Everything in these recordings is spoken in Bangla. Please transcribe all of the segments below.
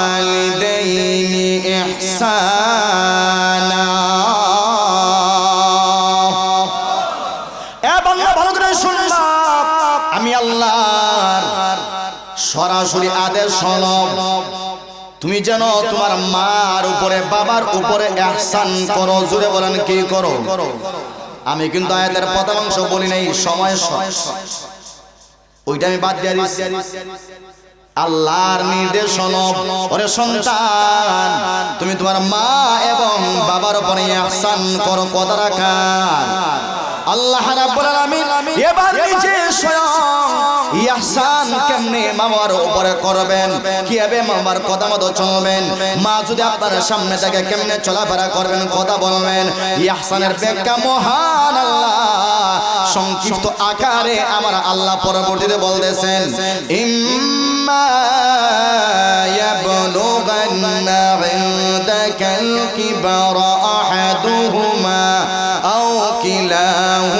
وبالوالدين إحسانا এ বাংলা ভালো করে শুনবা আমি আল্লাহর সরাসরি আদেশ হলো তুমি যেন তোমার মার উপরে বাবার উপরে এহসান করো জুড়ে বলেন কি করো আমি কিন্তু আয়াতের প্রথম অংশ বলি নাই সময় স- ওইটা আমি বাদ দিয়ে দিচ্ছি আল্লাহর নির্দেশ হলো ওরে সন্তান, তুমি তোমার মা এবং বাবার উপরে ইহসান করো কথা রাখা আল্লাহ রাব্বুল আলামিন এবার নিজে স্বয়ং ইহসান কেমনে মামার উপরে করবেন? কীভাবে মামার কথা মতো চলবেন? মা যদি আপনার সামনে থেকে কেমনে চলাফেরা করবেন, কথা বলবেন? ইহসানের ব্যাখ্যা মহান আল্লাহ। সংক্ষিপ্ত আকারে আমার আল্লাহ পরবর্তীতে বলতেছেন ইম্মা ইয়াবলুগান্না ইনদাকাল কিবরা আহাদুহুমা আও কিলাহুমা ফালা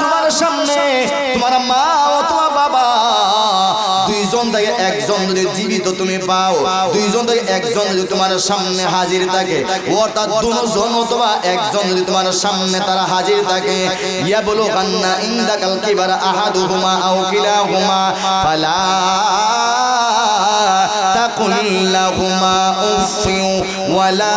তোমার সামনে তোমার মা অথবা বাবা, দুইজন থেকে একজন যদি জীবিত তুমি পাও, দুইজন থেকে একজন যদি তোমার সামনে হাজির থাকে, অর্থাৎ দুজন অথবা একজন যদি তোমার সামনে তারা হাজির থাকে ইয়া বলো কান্না ইন্দাকাল কিবার আহাদুহুমা আও কিলাহুমা, ফালা তাকুল লাহুমা উফ ওয়ালা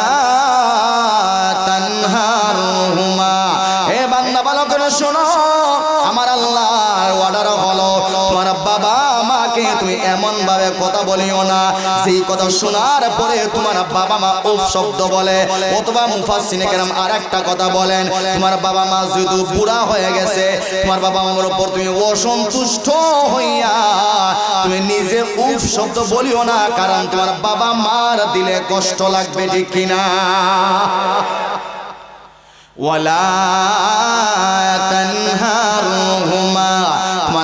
সেই কথা শোনার পরে তোমার বাবা মা উফ শব্দ বলে। অথবা মুফাসসিনে কেরাম আর একটা কথা বলেন, তোমার বাবা মা যেহেতু বুড়া হয়ে গেছে, তোমার বাবা মার তুমি অসন্তুষ্ট হইয়া তুমি নিজে উফ শব্দ বলিও না, কারণ তোমার বাবা মার দিলে কষ্ট লাগবে ঠিক কিনা? ওয়ালা তানহারহুমা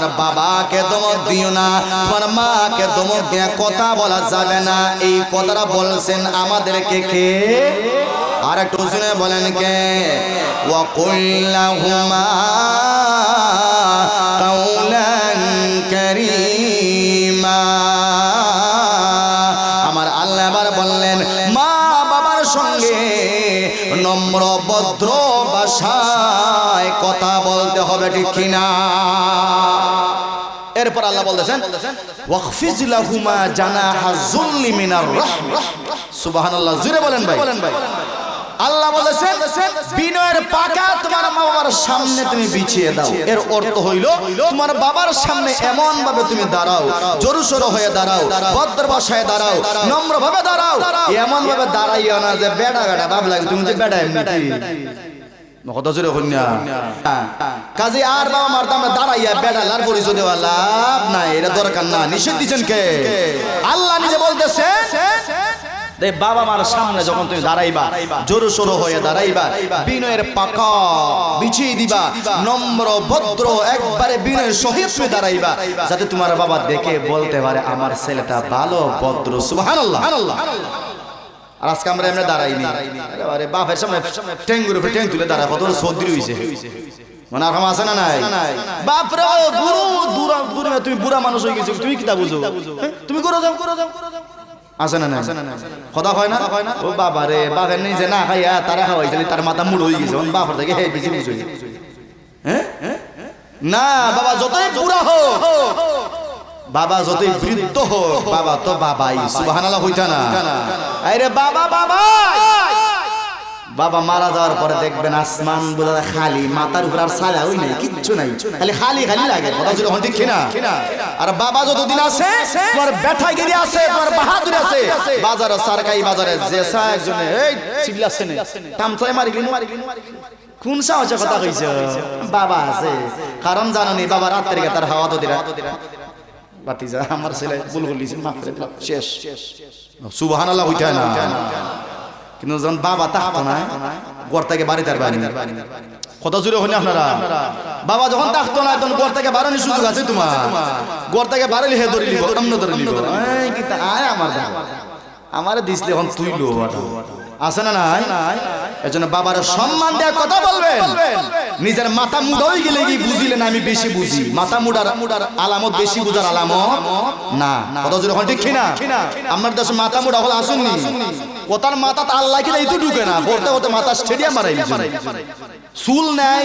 তোমার বাবাকে দমক দিও না, তোমার মাকে দমক দিয়ে কথা বলা যাবে না। এই কথাটা বলছেন আমাদেরকে কে? আর একটু শুনে বলেন কে? ওয়াকুল্লাহুমা কাউলান কারীমা। বললেন, মা বাবার সঙ্গে নম্র, ভদ্র ভাষায় কথা বলতে হবে ঠিক কিনা? এরপর আল্লাহ বলতেছেন, ওয়াকফিজ লাহুমা জানাহা যুল্লি মিনার রাহমা। সুবহানাল্লাহ, জুরে বলেন ভাই। বলেন ভাই আল্লাহ বলেছেন বিনয়ের পাকা তোমার বাবার সামনে তুমি বিছিয়ে দাও। এর অর্থ হইল, তোমার বাবার সামনে এমন ভাবে তুমি দাঁড়াও, জোরসোর হয়ে দাঁড়াও ভদ্র ভাষায় দাঁড়াও নম্র ভাবে দাঁড়াও। এমন ভাবে দাঁড়াইও না যে বেড়া বেড়া ভাব লাগে, তুমি যে বেড়া দেওয়া লাভ দরকার না কে? আল্লাহ নিজে বাবা মার সামনে যখন তুমি দাঁড়াইবা, জোরো হয়ে বিনয়ের পাকা দিবা ভদ্র একবারে বিনয়ের সহিত দাঁড়াইবা, যাতে তোমার বাবা দেখে বলতে পারে, আমার ছেলেটা ভালো, ভদ্র, সুবহানাল্লাহ। আর আজকে আমরা এমনি দাঁড়াইনি। আরে বাপের সামনে টেঙ্গুর উপরে টেং তুলে দাঁড়ায়, কত সর্দি হইছে মানে আছে না নাই? বাপরে, ও গুরু দূরা তুমি বুড়া মানুষ হয়ে গেছো, তুমি কিতা বুঝো? হ্যাঁ? তুমি করো যাও করো যাও আছে না নাই? কথা হয় না? ও বাবা রে নিজে না খাইয়া তারা খাওয়াইছিল তার মাথা মুড় হয়ে গেছে বাপের থেকে হে বেশি হ্যাঁ? না, বাবা, যতই বুড়া হোক বাবা যতই বৃদ্ধ হোক, বাবা তো বাবাই, সুবহানাল্লাহ হইতা না। আরে বাবা বাবা! বাবা মারা যাওয়ার পরে দেখবেন আসমান বোঝা খালি, মাথার উপর আর সালা ওই নাই, কিচ্ছু নাই। খালি খালি খালি লাগে, কথা ছিল হন কিনা আর বাবা যতদিন আছে, তোমার ব্যথা গিরি আছে, তোমার বাহাদুর আছে। বাজারে সরকারি বাজারে যে সা একজন, এই, চিল্লাছে না তামসাই মারি গিনি মারি গিনি কোন। সাহসে কথা কইছ? বাবা আছে। কারণ জানো নি, বাবা রাত্রে তার হাওয়া তো দিরা বাতিজা আমার ছেলে ভুল করলিছে মাফ করে দিলাম। শেষ। সুবহানাল্লাহ হইতে হয় না। কিন্তু যখন বাবা থাকতো না গড় থেকে বাড়ি জুড়ে হলে আপনারা? বাবা যখন থাকতো না তখন গড় থেকে বাড়ানোর সুযোগ আছে তোমার। গড় থেকে বাড়ালি হে ধরে অন্য ধরে এই কি তা আয় আমার দা দিসলে এখন তুই লো আছে না নাই? এজন্য বাবার সম্মান দেওয়ার কথা বলবেন। নিজের মাথা মুড়া হয়ে গেলে কি বুঝিলেন আমি বেশি বুঝি। মাথা মুড়ার মুড়ার আলামত বেশি বুঝার আলামত? না। জোর এখন ঠিক কিনা? আমার দেশে মাথা মুড়া হল আসুননি। ওতার মাথা তো আল্লাহ কি এই ঢুকে না? করতে করতে মাথা স্টেডিয়াম মারাই চুল নাই,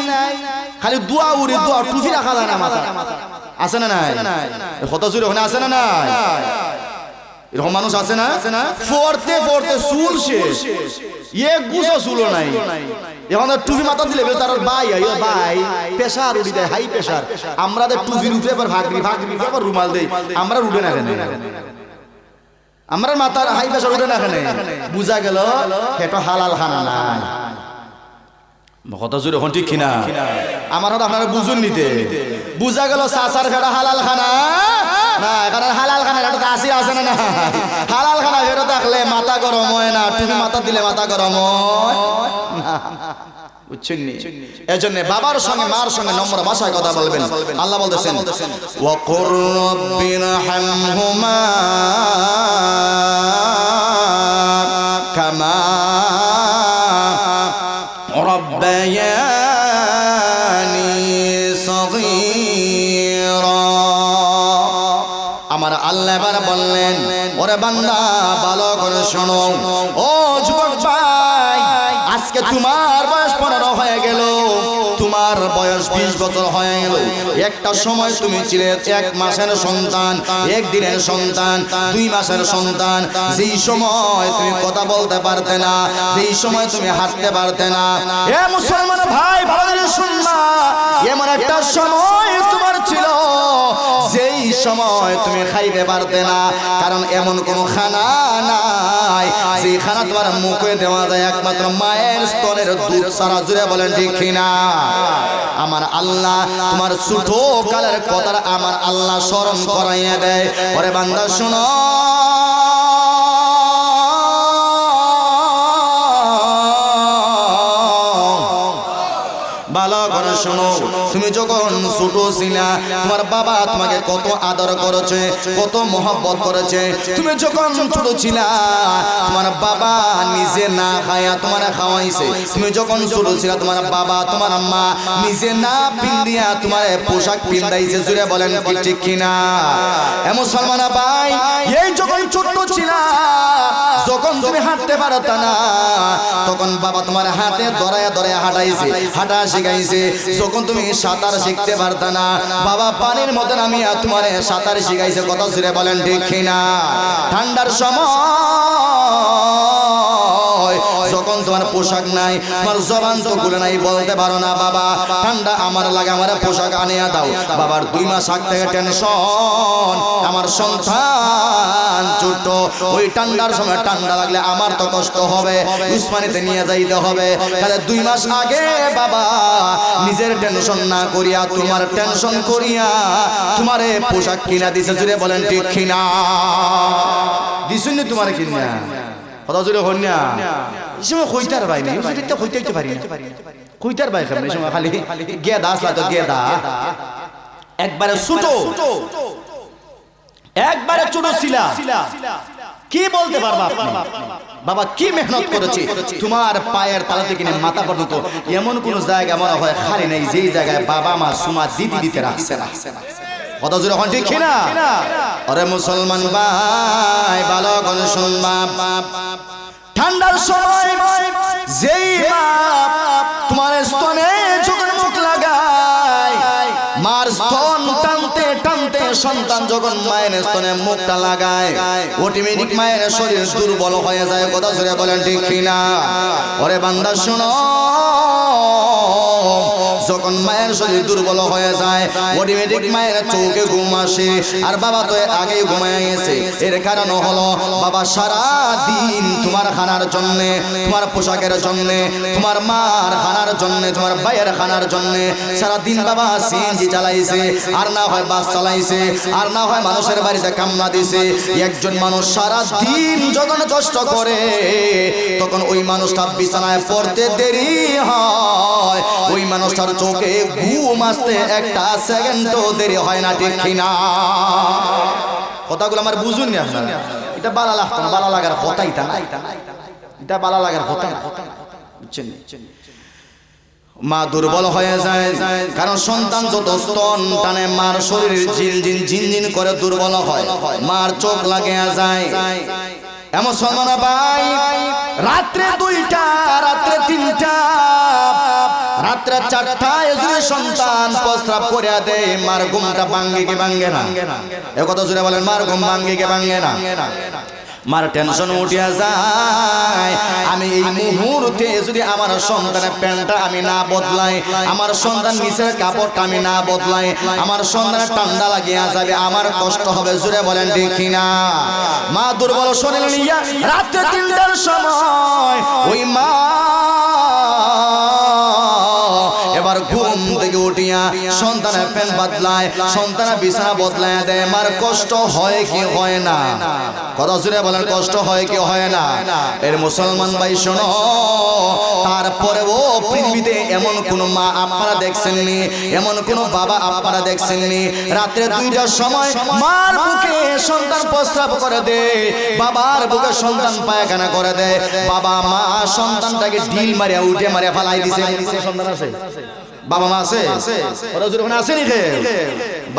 খালি দোয়া উড়ি দোয়া টুফি রাখা যায় না মাথা আছে না নাই? জোর ওখানে আছে না নাই? এরকম মানুষ আছে না? পড়তে পড়তে চুল শেষ। ইয়ে গুছো চুলো নাই। এখন টুপি মাথা দিলে তার বাই উঠি দেয় হাই আমরা টুপির আবার ভাগরি ভাগরি উপরে আবার রুমাল দেই। আমরা উঠে না কেন আমরা মাথার হাই প্রেসার উঠে না কেন বুঝা গেল এটা হালাল খানা নাই। কথা জোরে এখন ঠিক কিনা? আমার হাত আপনারা বুঝুন নিতে। বুঝা গেল চাচার ফেটা হালাল খানা। না এখানে হালাল খানা এটা আসি আছে না না। হালাল খানা ফেরত থাকলে মাথা গরম হয় না তুমি মাথা দিলে মাথা গরম হয়। না। বুঝছেন এজন্য বাবার সঙ্গে মার সঙ্গে নম্র ভাষায় কথা বলবেন। আল্লাহ বলতেছেন ওয়াকুর রব্বির হামহুমা কামা রব্বায়ানি তোমার বয়স পনেরো হয়ে গেল। তোমার বয়স বিশ বছর হয়ে গেল। একটা সময় তুমি ছিলে এক মাসের সন্তান একদিনের সন্তান দুই মাসের সন্তান। যেই সময় তুমি কথা বলতে পারতে না যেই সময় তুমি হাঁটতে পারতে না। এ মুসলমান ভাই ভালো শুনবা এমন একটা সময় তোমার ছিল। সময় তুমি খাইতে পারতে না, কারণ এমন কোন খানা নাই। যে খানা তোমার মুখে দেওয়া যায় একমাত্র মায়ের স্তনের দুধ সারা জুড়ে বলেন ঠিক না আমার আল্লাহ তোমার ছোট কালের কথার আমার আল্লাহ স্মরণ করাইয়া দেয়। ওরে বান্দা, শোনো। ভালো করে শোনো। তুমি যখন ছোট ছিলা, তোমার বাবা তোমাকে কত আদর করেছে, কত মহব্বত করেছে। তুমি যখন ছোট ছিলা, তোমার বাবা নিজে না খায়া তোমার খাওয়াইছে। তুমি যখন ছোট ছিলা, তোমার বাবা, তোমার মা নিজে না পিন্দিয়া তোমার পোশাক পিন্দাইছে জুড়ে বলেন ঠিক কিনা? এ মুসলমান ভাই, এই যখন ছোট ছিলা, যখন তুমি হাঁটতে পারতা না, তখন বাবা তোমার হাতে ধরায়া ধরায়া হাঁটাইছে, হাঁটা শিখাইছে। যখন তুমি সাঁতার শিখতে পারতা না, বাবা পানির মধ্যে আমি তোমার সাঁতার শিখাইছে কত ছিঁড়ে বলেন ঠিক না ঠান্ডার সময় তোমার পোশাক নাই। তোমার জবান তো খুলে নাই, বলতে পারো না, বাবা। ঠান্ডা আমার লাগে, আমার পোশাক আনিয়া দাও। বাবার দুই মাস আগ থেকে টেনশন, আমার সন্তান ছোট। ওই ঠান্ডার সময় ঠান্ডা লাগলে আমার তো কষ্ট হবে। উসমানিতে নিয়ে যাইতে হবে। তাহলে দুই মাস আগে, বাবা, নিজের টেনশন না করিয়া, তোমার টেনশন করিয়া তোমারে পোশাক কিনা দিছে, জুড়ে বলেন, ঠিক কিনা? দিছুন তোমার কিনা? কথা জুড়ে হন না? এই কইতার ভাই নেই সেটা কইতে পারি না কইতার ভাই খাবে এই সময় খালি গেদা আসলা তো গেদা একবারে ছোট একবারে ছোট ছিলা কি বলতে পারবা? বাবা কি মেহনত করেছে তোমার পায়ের তালা থেকে মাথা পর্যন্ত এমন কোন জায়গা মনে হয় খালি নেই যেই জায়গায় বাবা মা সুমা দিদি দিতে রাখছে না কথা জোরে এখন ঠিক না আরে মুসলমান ভাই ভালো করে শুনবা ঠান্ডার সময় যেই বাপ তোমার স্তনে যখন মুখ লাগায়, মার স্তন টানতে টানতে সন্তান যখন মায়ের স্তনে মুখটা লাগায় অটোমেটিক মায়ের শরীর দুর্বল হয়ে যায়, কথা জোরে বলেন ঠিক কিনা? ওরে বান্দা, শোনো। যখন মায়ের শরীর দুর্বল হয়ে যায় অটোমেটিক মায়ের চোখে ঘুম আসে। আর বাবা তো আগে ঘুমায় গেছে। এর কারণ হলো, বাবা সারা দিন তোমার খানার জন্য, তোমার পোশাকের জন্য, তোমার মার খানার জন্য, তোমার ভাইয়ের খানার জন্য সারা দিন বাবা সিএনজি চালাইছে। আর না হয় বাস চালাইছে, আর না হয় মানুষের বাড়িতে কামনা দিছে। একজন মানুষ সারা দিন যখন কষ্ট করে, তখন ওই মানুষটা বিছানায় পড়তে দেরি হয়। ওই মানুষটার চোখে ঘুম আসতে একটা সেকেন্ডও দেরি হয় না, ঠিক কিনা? কথাগুলো আমার বুঝুন না আপনারা? এটা বালা লাগতো না, বালা লাগার কথা এটা না। এটা বালা লাগার কথা বুঝছেন মা দুর্বল হয়ে যায়, কারণ সন্তান যত স্তন টানে, মার শরীর জিন জিন করে দুর্বল হয়। মার চোখ লাগে যায়। এমন সলমানা ভাই, রাত্রে দুইটা, রাত্রে তিনটা রাত্রে চারটায় যদি সন্তান প্রস্রাব করে দেয়, মার ঘুমটা ভাঙ্গে কি ভাঙ্গে না? এ কথা জুড়ে বলেন, মার ঘুম ভাঙ্গে কি ভাঙ্গে না? মার টেনশন উঠিয়া যায়। আমি এই মুহূর্তে যদি আমার সন্তানের প্যান্টটা আমি না বদলাই, আমার সন্তান নিচের কাপড়টা আমি না বদলাই, আমার সন্তানের ঠান্ডা লাগিয়া যাবে, আমার কষ্ট হবে জুড়ে বলেন দেখি না মা দুর্বল শরীর নিয়া রাত্রে তিনটার সময় ওই মা ঘুম থেকে উঠিয়া সন্তানের প্যান বদলায়, সন্তানের বিছানা বদলায় দেয়। আমার কষ্ট হয় কি হয় না? কথা জুড়ে বলেন, কষ্ট হয় কি হয় না? এর মুসলমান ভাই, শোনো তারপরে ও পৃথিবীতে এমন কোন মা আপনারা দেখছেননি, এমন কোন বাবা আপনারা দেখছেননি। রাত্রে দুইটার সময় মার বুকে সন্তান প্রস্রাব করে দে বাবার বুকে সন্তান পায়খানা করে দেয়। বাবা মা সন্তানটাকে ঢিল মারিয়া, উঠে মারিয়া ফালাই দিছে, সন্তান আছে? বাবা মা আছে? যদি ওখানে আসেনি খে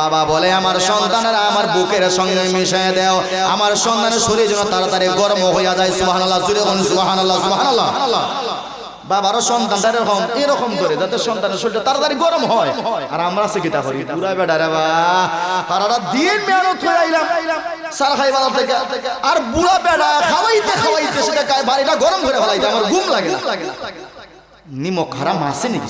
বাবা বলে, আমার সন্তানেরা আমার বুকের সঙ্গে মিশিয়ে দাও। আমার সন্তানের শরীর যেন তাড়াতাড়ি গরম হইয়া যায়। সুবহানাল্লাহ জুড়ে বলুন, সুবহানাল্লাহ সুবহানাল্লাহ। বাবারও সন্তানটা এরকম এরকম করে, যাতে সন্তানের শরীরটা তাড়াতাড়ি গরম হয়। আর আমরা আছে কিতা করি? পুরা বেটা রে বা সারাটা দিন মেহনত করে আইলাম। সার খাই বাজার থেকে। আর বুড়া বেড়া খাওয়াইতে খাওয়াইতে সেটা গায়ে বাড়িটা গরম করে ফেলাইতে, আমার ঘুম লাগে নিমক হারাম আছে নাকি?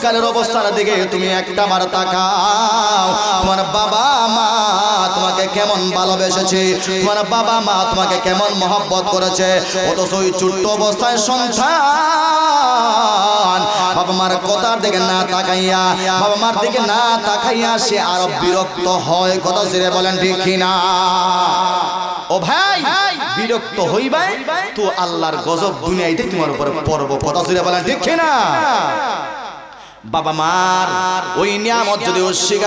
তোমার ছোট কালের অবস্থার দিকে তুমি একটা বার তাকাও। তোমার বাবা মা তোমাকে কেমন ভালোবেসেছে? তোমার বাবা মা তোমাকে কেমন মহব্বত করেছে? অথচ ওই ছোট্ট অবস্থায় সন্তান বাবা মার কথার দিকে না তাকাইয়া, বাবা মার দিকে না তাকাইয়া সে আরও বিরক্ত হয়। কথা ছেড়ে বলেন ঠিক না ও ভাই, বিরক্ত হইবাই তো আল্লাহর গজব দুনিয়াইতে তোমার উপরে পর্ব কথা ছেড়ে বলেন ঠিক না বাবা মার ওই নিয়ামত যদি অস্বীকার